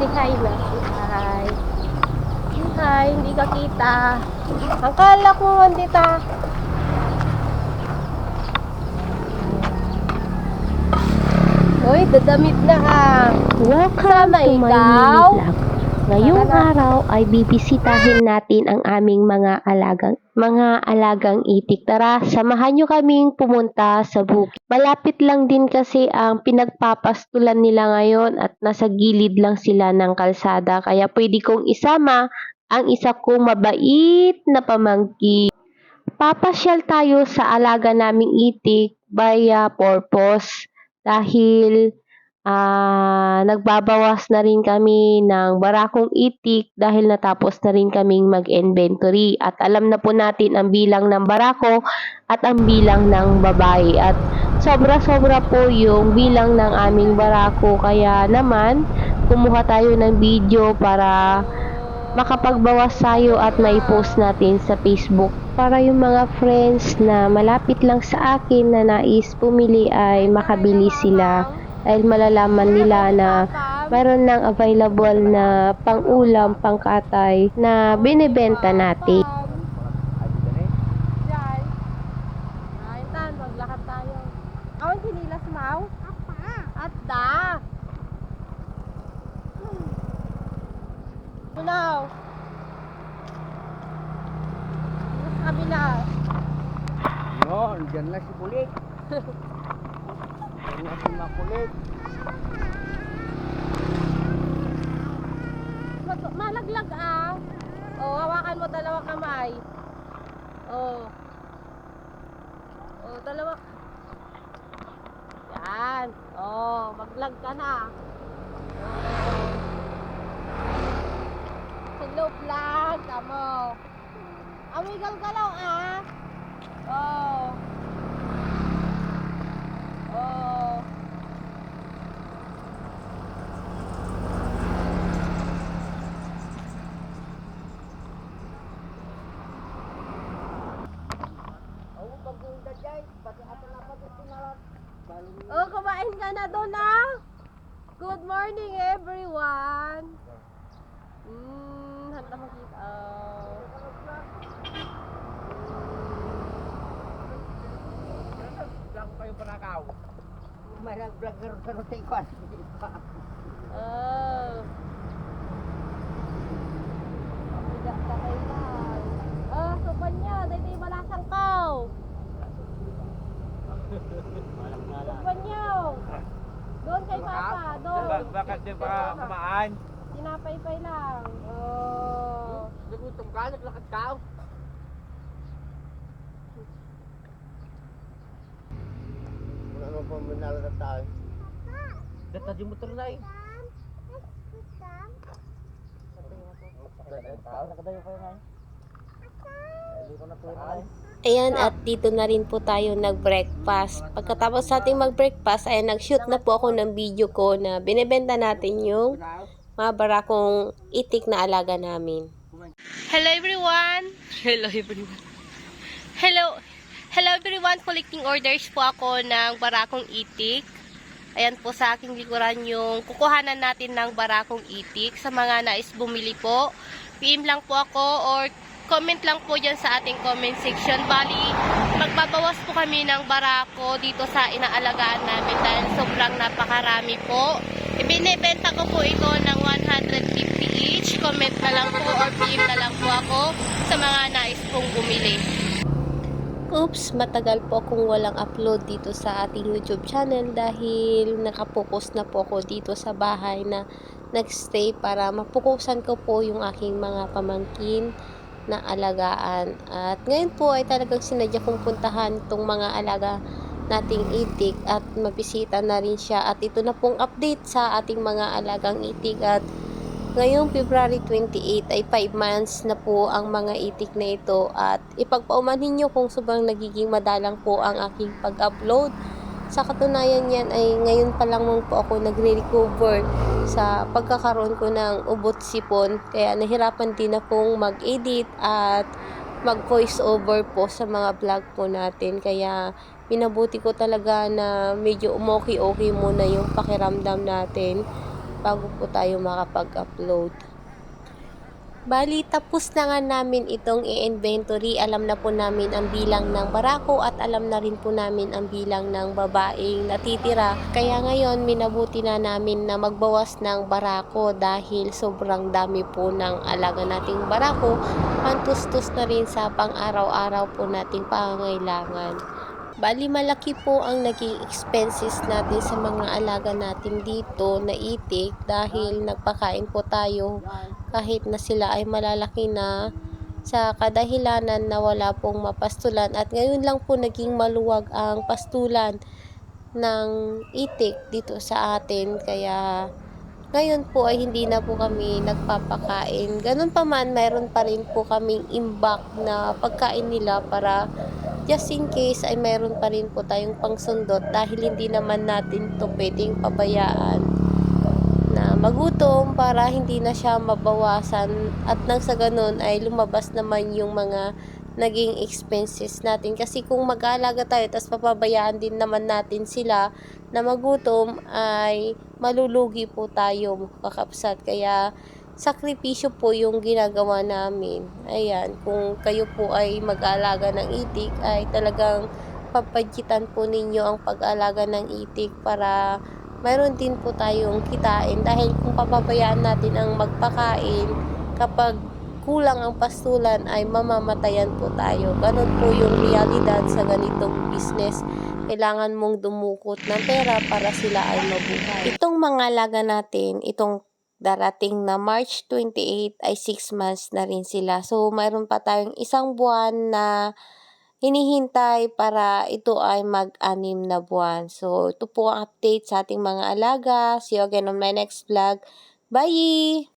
Si si Hi. Hi, hindi ka kita. Ang kala ko andita. Uy, dadamit na ka. Welcome Sama to my ikaw. mini vlog. Ngayong araw ay bibisitahin natin ang aming mga alagang mga alagang itik. Tara, samahan nyo kaming pumunta sa bukid. Malapit lang din kasi ang pinagpapastulan nila ngayon at nasa gilid lang sila ng kalsada. Kaya pwede kong isama ang isa kong mabait na pamangkin. Papasyal tayo sa alaga naming itik by uh, purpose dahil ah nagbabawas na rin kami ng barakong itik dahil natapos na rin kaming mag-inventory. At alam na po natin ang bilang ng barako at ang bilang ng babae. At sobra-sobra po yung bilang ng aming barako. Kaya naman kumuha tayo ng video para makapagbawas tayo at mai-post natin sa Facebook. Para yung mga friends na malapit lang sa akin na nais pumili ay makabili sila dahil malalaman nila na mayroon ng available na pang-ulam, pang-katay na binibenta natin. Tunaw. Sa kabila. No, dyan lang si Kulit. Si Makulit. Mag- malaglag ah. Oh, hawakan mo dalawang kamay. Oh. Oh, dalawa. Yan. Oh, maglag ka na. Oh. Hello, vlog. Tamo. Amigal ka lang ah. Oh. Oh. Oo, pag yung dadyay, pati ato na pati tinalat. Oh, kumain ka na doon ah. Good morning everyone. Hmm, hanta makita. Oh. Vlog kayo panakaw. May nag-vlogger sa roting kwan. Oh. Tidak ka kailan. Oh, supan niya. Dito yung malasang kaw. Supan niyo. Doon kay Papa. Doon. Bakit di pa kumaan? Tinapay-pay lang. Oh. Nagutom ka, naglakad ka. Ano pa manalo na tayo? Data di motor na eh. Ayan, at dito na rin po tayo nag-breakfast. Pagkatapos sa ating mag-breakfast, ay nag-shoot na po ako ng video ko na binibenta natin yung mga barakong itik na alaga namin. Hello everyone! Hello everyone! Hello! Hello everyone! Collecting orders po ako ng barakong itik. Ayan po sa aking likuran yung kukuhanan natin ng barakong itik. Sa mga nais bumili po, PM lang po ako or comment lang po dyan sa ating comment section. Bali, magbabawas po kami ng barako dito sa inaalagaan namin dahil sobrang napakarami po. Ibinibenta ko po ito ng 150 each. Comment na lang po or PM na lang po ako sa mga nais pong bumili. Oops, matagal po akong walang upload dito sa ating YouTube channel dahil nakapokus na po ako dito sa bahay na nagstay para mapukusan ko po yung aking mga pamangkin na alagaan. At ngayon po ay talagang sinadya kong puntahan itong mga alaga nating itik at mabisita na rin siya. At ito na pong update sa ating mga alagang itik at Ngayong February 28 ay 5 months na po ang mga itik na ito at ipagpaumanhin nyo kung sobrang nagiging madalang po ang aking pag-upload. Sa katunayan yan ay ngayon pa lang po ako nagre-recover sa pagkakaroon ko ng ubot sipon. Kaya nahirapan din akong mag-edit at mag-voice over po sa mga vlog po natin. Kaya minabuti ko talaga na medyo umoki-okay muna yung pakiramdam natin bago po tayo makapag-upload. Bali, tapos na nga namin itong i-inventory. Alam na po namin ang bilang ng barako at alam na rin po namin ang bilang ng babaeng natitira. Kaya ngayon, minabuti na namin na magbawas ng barako dahil sobrang dami po ng alaga nating barako. Pantustos na rin sa pang-araw-araw po nating pangangailangan. Bali, malaki po ang naging expenses natin sa mga alaga natin dito na itik dahil nagpakain po tayo kahit na sila ay malalaki na sa kadahilanan na wala pong mapastulan at ngayon lang po naging maluwag ang pastulan ng itik dito sa atin kaya ngayon po ay hindi na po kami nagpapakain. Ganun pa man, mayroon pa rin po kaming imbak na pagkain nila para just in case ay mayroon pa rin po tayong pangsundot dahil hindi naman natin to pwedeng pabayaan na magutom para hindi na siya mabawasan. At nang sa ganun ay lumabas naman yung mga naging expenses natin. Kasi kung mag-aalaga tayo tapos papabayaan din naman natin sila na magutom ay malulugi po tayo kakapsat kaya sakripisyo po yung ginagawa namin ayan kung kayo po ay mag-aalaga ng itik ay talagang papagitan po ninyo ang pag-alaga ng itik para mayroon din po tayong kitain dahil kung papabayaan natin ang magpakain kapag kulang ang pastulan ay mamamatayan po tayo. Ganun po yung realidad sa ganitong business. Kailangan mong dumukot ng pera para sila ay mabuhay. Itong mga alaga natin, itong darating na March 28 ay 6 months na rin sila. So, mayroon pa tayong isang buwan na hinihintay para ito ay mag-anim na buwan. So, ito po ang update sa ating mga alaga. See you again on my next vlog. Bye!